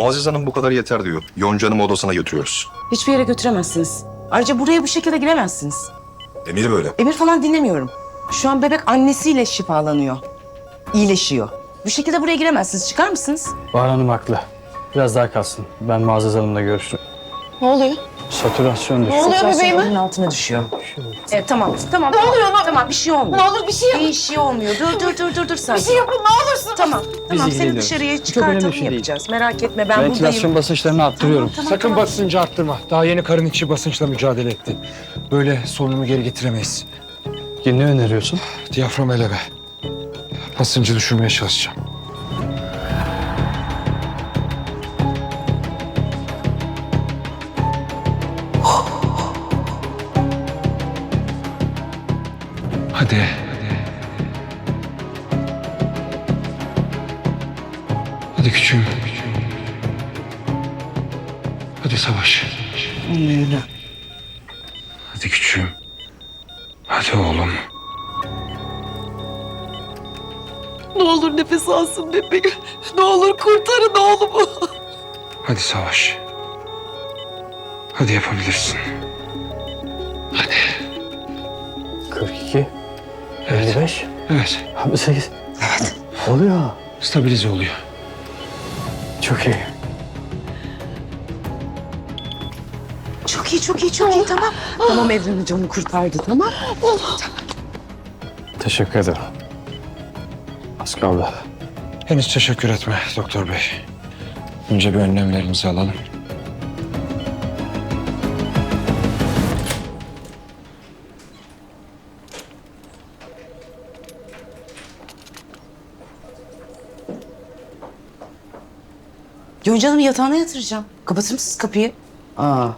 Muazzez Hanım bu kadar yeter diyor. Yonca Hanım'ı odasına götürüyoruz. Hiçbir yere götüremezsiniz. Ayrıca buraya bu şekilde giremezsiniz. Emir böyle. Emir falan dinlemiyorum. Şu an bebek annesiyle şifalanıyor. İyileşiyor. Bu şekilde buraya giremezsiniz. Çıkar mısınız? Bahar Hanım haklı. Biraz daha kalsın. Ben Muazzez Hanım'la görüşürüm. Ne oluyor? Satürasyon düşüyor. Ne oluyor bebeğime? Onun altına düşüyor. Evet tamam tamam. Ne oluyor lan? Tamam bir şey olmuyor. Ne olur bir şey yapın. Bir şey olmuyor. Dur dur dur dur dur sen. Bir şey yapın ne olursun. Tamam tamam seni ilgileniyoruz. dışarıya Çok önemli bir çıkartalım şey değil. yapacağız. Merak etme ben Ventilasyon buradayım. basınçlarını arttırıyorum. Tamam, Sakın tamam. basıncı arttırma. Daha yeni karın içi basınçla mücadele etti. Böyle solunumu geri getiremeyiz. Ne öneriyorsun? Diyafram eleve. Basıncı düşürmeye çalışacağım. Hadi. Hadi küçüğüm. Hadi savaş. Hadi küçüğüm. Hadi oğlum. Ne olur nefes alsın bebeğim. Ne olur kurtarın oğlumu. Hadi savaş. Hadi yapabilirsin. 42, 55, Evet. 68. Evet. Oluyor. Stabilize oluyor. Çok iyi. Çok iyi çok iyi çok iyi tamam. Tamam Evren Hocam kurtardı tamam. Teşekkür ederim. Az kaldı. Henüz teşekkür etme doktor bey. Önce bir önlemlerimizi alalım. Yonca Hanım'ı yatağına yatıracağım. Kapatır mısınız kapıyı? Aa.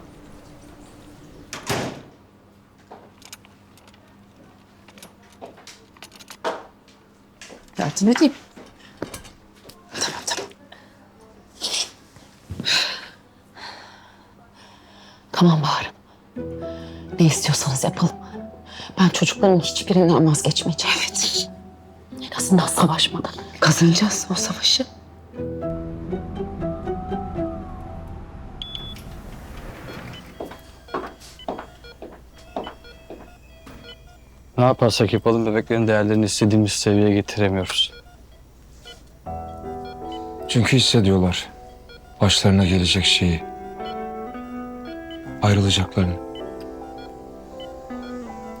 Yardım edeyim. Tamam tamam. Tamam Bahar'ım. Ne istiyorsanız yapalım. Ben çocukların hiçbirinden vazgeçmeyeceğim. Evet. En azından savaşmadan. Kazanacağız o savaşı. Ne yaparsak yapalım bebeklerin değerlerini istediğimiz seviyeye getiremiyoruz. Çünkü hissediyorlar başlarına gelecek şeyi. Ayrılacaklarını.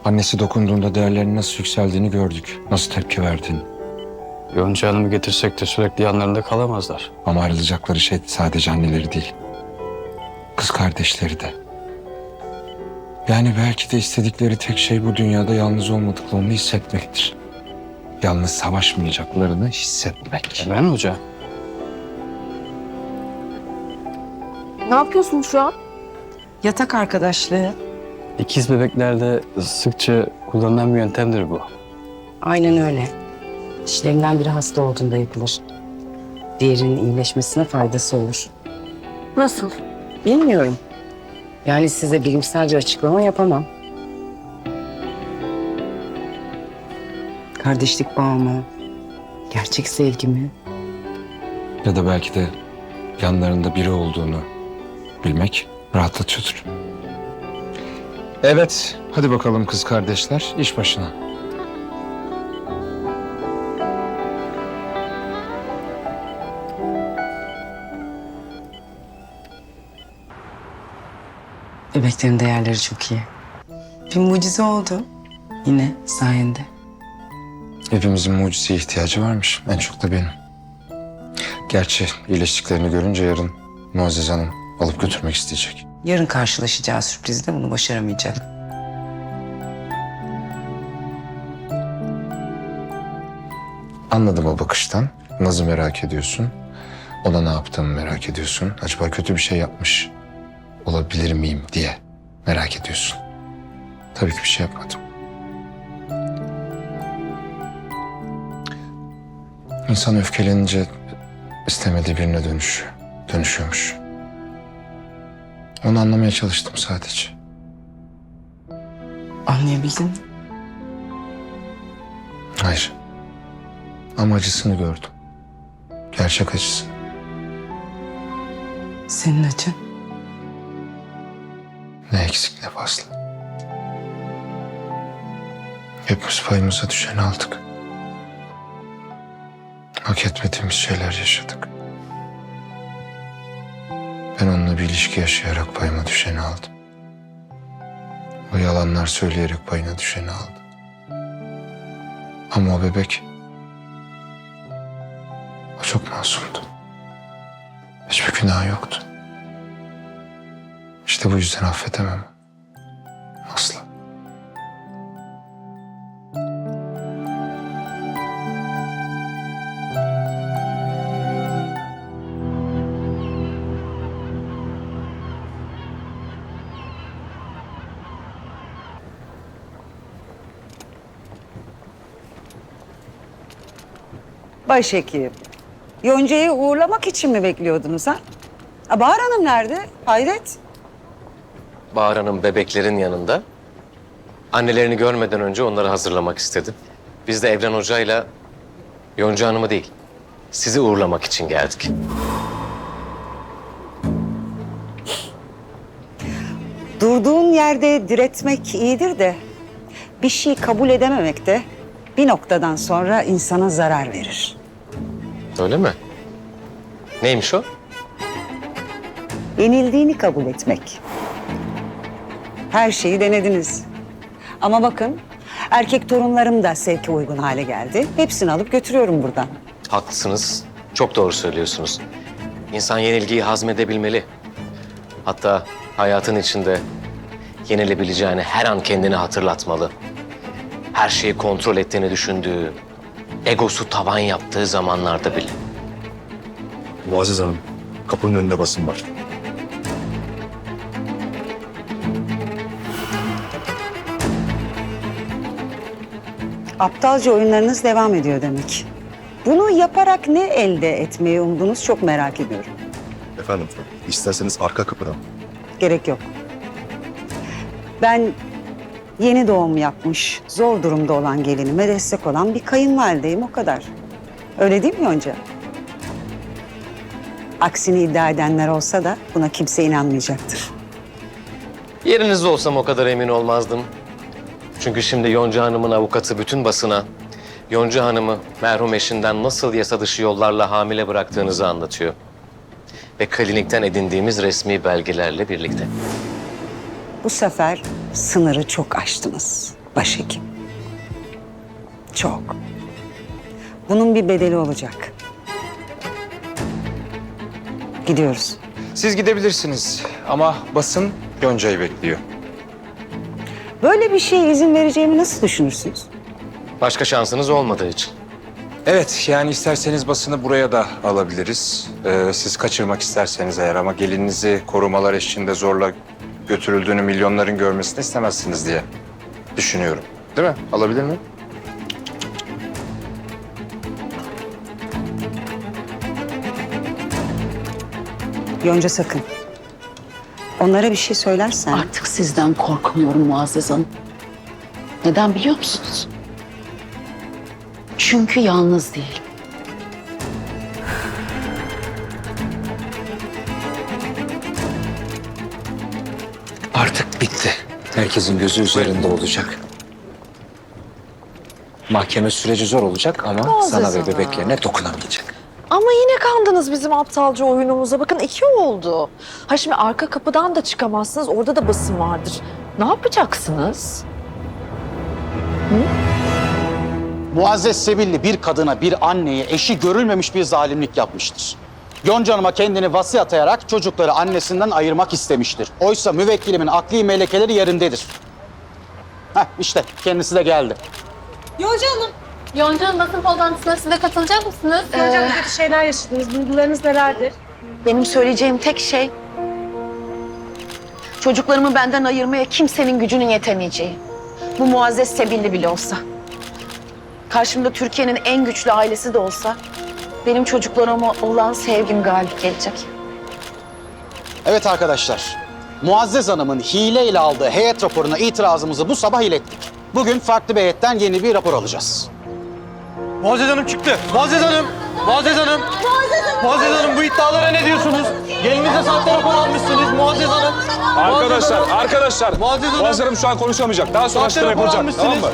Annesi dokunduğunda değerlerinin nasıl yükseldiğini gördük. Nasıl tepki verdiğini. Yonca Hanım'ı getirsek de sürekli yanlarında kalamazlar. Ama ayrılacakları şey sadece anneleri değil. Kız kardeşleri de. Yani belki de istedikleri tek şey bu dünyada yalnız olmadıklarını hissetmektir. Yalnız savaşmayacaklarını hissetmek. Ben Hoca. Ne yapıyorsun şu an? Yatak arkadaşlığı. İkiz bebeklerde sıkça kullanılan bir yöntemdir bu. Aynen öyle. Dişlerinden biri hasta olduğunda yapılır. Diğerinin iyileşmesine faydası olur. Nasıl? Bilmiyorum. Yani size bilimsel bir açıklama yapamam. Kardeşlik bağı mı? Gerçek sevgi mi? Ya da belki de yanlarında biri olduğunu bilmek rahatlatıyordur. Evet, hadi bakalım kız kardeşler, iş başına. Bebeklerin değerleri çok iyi. Bir mucize oldu. Yine sayende. Hepimizin mucizeye ihtiyacı varmış, en çok da benim. Gerçi iyileştiklerini görünce yarın Muazzez Hanım alıp götürmek isteyecek. Yarın karşılaşacağı sürprizde bunu başaramayacak. Anladım o bakıştan. Naz'ı merak ediyorsun. Ona ne yaptığımı merak ediyorsun. Acaba kötü bir şey yapmış olabilir miyim diye merak ediyorsun. Tabii ki bir şey yapmadım. İnsan öfkelenince istemediği birine dönüşüyor. Dönüşüyormuş. Onu anlamaya çalıştım sadece. Anlayabildin mi? Hayır. Ama acısını gördüm. Gerçek acısını. Senin acın. Ne eksik ne fazla. Hepimiz payımıza düşeni aldık. Hak etmediğimiz şeyler yaşadık. Ben onunla bir ilişki yaşayarak payıma düşeni aldım. O yalanlar söyleyerek payına düşeni aldı. Ama o bebek... O çok masumdu. Hiçbir günah yoktu. İşte bu yüzden affedemem. Asla. Başhekim. Yonca'yı uğurlamak için mi bekliyordunuz ha? Aa, Bahar Hanım nerede? Hayret. Bahar Hanım bebeklerin yanında. Annelerini görmeden önce onları hazırlamak istedi. Biz de Evren Hoca'yla Yonca Hanım'ı değil, sizi uğurlamak için geldik. Durduğun yerde diretmek iyidir de bir şey kabul edememek de bir noktadan sonra insana zarar verir. Öyle mi? Neymiş o? Yenildiğini kabul etmek. Her şeyi denediniz. Ama bakın erkek torunlarım da sevki uygun hale geldi. Hepsini alıp götürüyorum buradan. Haklısınız. Çok doğru söylüyorsunuz. İnsan yenilgiyi hazmedebilmeli. Hatta hayatın içinde yenilebileceğini her an kendine hatırlatmalı. Her şeyi kontrol ettiğini düşündüğü, egosu tavan yaptığı zamanlarda bile. Muazzez Hanım, kapının önünde basın var. Aptalca oyunlarınız devam ediyor demek. Bunu yaparak ne elde etmeyi umdunuz çok merak ediyorum. Efendim, isterseniz arka kapıdan. Gerek yok. Ben yeni doğum yapmış, zor durumda olan gelinime destek olan bir kayınvalideyim o kadar. Öyle değil mi Yonca? Aksini iddia edenler olsa da buna kimse inanmayacaktır. Yerinizde olsam o kadar emin olmazdım. Çünkü şimdi Yonca Hanım'ın avukatı bütün basına Yonca Hanım'ı merhum eşinden nasıl yasa dışı yollarla hamile bıraktığınızı anlatıyor. Ve klinikten edindiğimiz resmi belgelerle birlikte. Bu sefer sınırı çok aştınız başhekim. Çok. Bunun bir bedeli olacak. Gidiyoruz. Siz gidebilirsiniz ama basın Yonca'yı bekliyor. Böyle bir şeye izin vereceğimi nasıl düşünürsünüz? Başka şansınız olmadığı için. Evet yani isterseniz basını buraya da alabiliriz. Ee, siz kaçırmak isterseniz eğer ama gelininizi korumalar eşliğinde zorla götürüldüğünü milyonların görmesini istemezsiniz diye düşünüyorum. Değil mi? Alabilir mi? Yonca sakın. Onlara bir şey söylersen... Artık sizden korkmuyorum Muazzez Hanım. Neden biliyor musunuz? Çünkü yalnız değilim. Artık bitti. Herkesin gözü üzerinde olacak. Mahkeme süreci zor olacak ama Muazzez sana ve bebeklerine dokunamayacak. Ama yine kandınız bizim aptalca oyunumuza. Bakın iki oldu. Ha şimdi arka kapıdan da çıkamazsınız. Orada da basın vardır. Ne yapacaksınız? Muazzez Sebilli bir kadına, bir anneye eşi görülmemiş bir zalimlik yapmıştır. Yonca Hanım'a kendini vasi atayarak çocukları annesinden ayırmak istemiştir. Oysa müvekkilimin akli melekeleri yerindedir. Heh işte kendisi de geldi. Yonca Hanım basın toplantısına siz de katılacak mısınız? Hocam kötü şeyler yaşadınız. Duygularınız nelerdir? Benim söyleyeceğim tek şey... Çocuklarımı benden ayırmaya kimsenin gücünün yetemeyeceği. Bu muazzez sebilli bile olsa. Karşımda Türkiye'nin en güçlü ailesi de olsa... ...benim çocuklarıma olan sevgim galip gelecek. Evet arkadaşlar, Muazzez Hanım'ın hileyle aldığı heyet raporuna itirazımızı bu sabah ilettik. Bugün farklı bir heyetten yeni bir rapor alacağız. Muazzez Hanım çıktı. Muazzez Hanım. Muazzez Hanım. Muazzez Hanım bu iddialara ne diyorsunuz? Gelinize sahte rapor almışsınız Muazzez Hanım. Arkadaşlar, arkadaşlar. Muazzez Hanım. Muazzez Hanım şu an konuşamayacak. Daha sonra açıklama yapılacak. Tamam mı?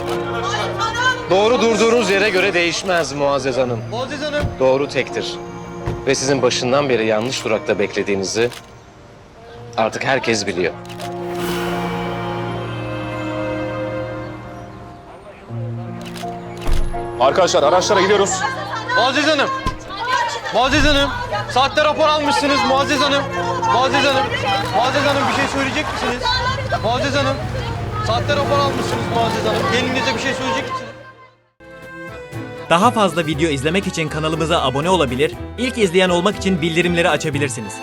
Doğru durduğunuz yere göre değişmez Muazzez Hanım. Muazzez Hanım. Doğru tektir. Ve sizin başından beri yanlış durakta beklediğinizi artık herkes biliyor. Arkadaşlar araçlara gidiyoruz. Muazzez Hanım. Muazzez Hanım. Sahte rapor almışsınız Muazzez Hanım. Muazzez Hanım. Muazzez Hanım bir şey söyleyecek misiniz? Muazzez Hanım. Sahte rapor almışsınız Muazzez Hanım. Gelininize bir şey söyleyecek misiniz? Daha fazla video izlemek için kanalımıza abone olabilir, ilk izleyen olmak için bildirimleri açabilirsiniz.